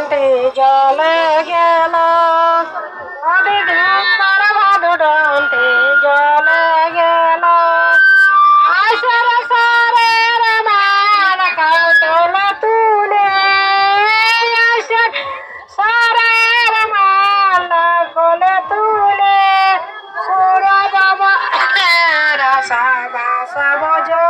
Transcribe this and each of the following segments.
ডান্টি জলে গেল। আদি ধুমার ভাদু জলে গেল। আইসর সারে রে কাতল তুলে আইসর সারে রে মান তুলে। সুরা বাবা বাসা বজলে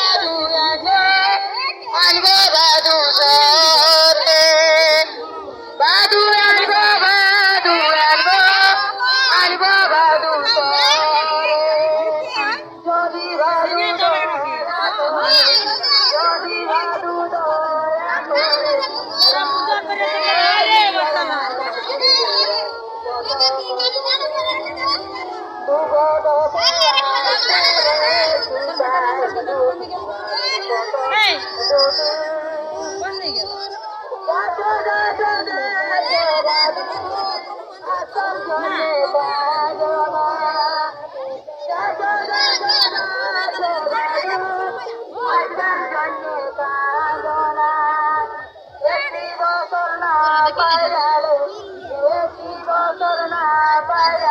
Apa?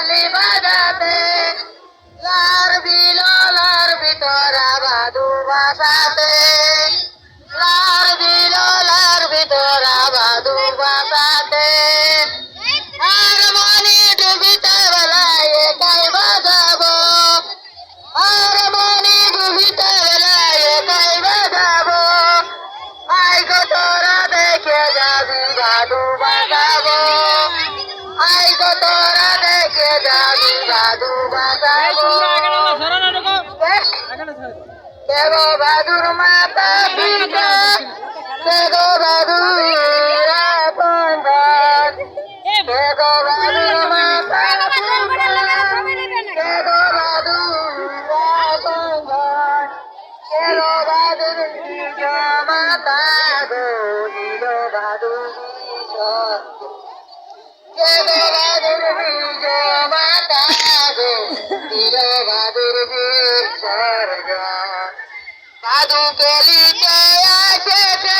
জলে বাজাতে, লার বিলোলার ভিতরা বাদু বাসাতে। লার বিলোলার ভিতরা বাদু বাসাতে। আর ডুবিতে বেলায় একাই বাজাবো। আর ডুবিতে বেলায় একাই বাজাবো। আই তোরা দেখে যাবি বাদু গো বাদুর মাতা পিতা সে গো বাদুর বন্ধা সে গো বাদুর মাতা সে গো বাদুর বন্ধা সে গো বাদুর মাতা গো বাদুর সে গো বাদুর বাদুর বিসর্জন সাধু পেলিতে আসেছে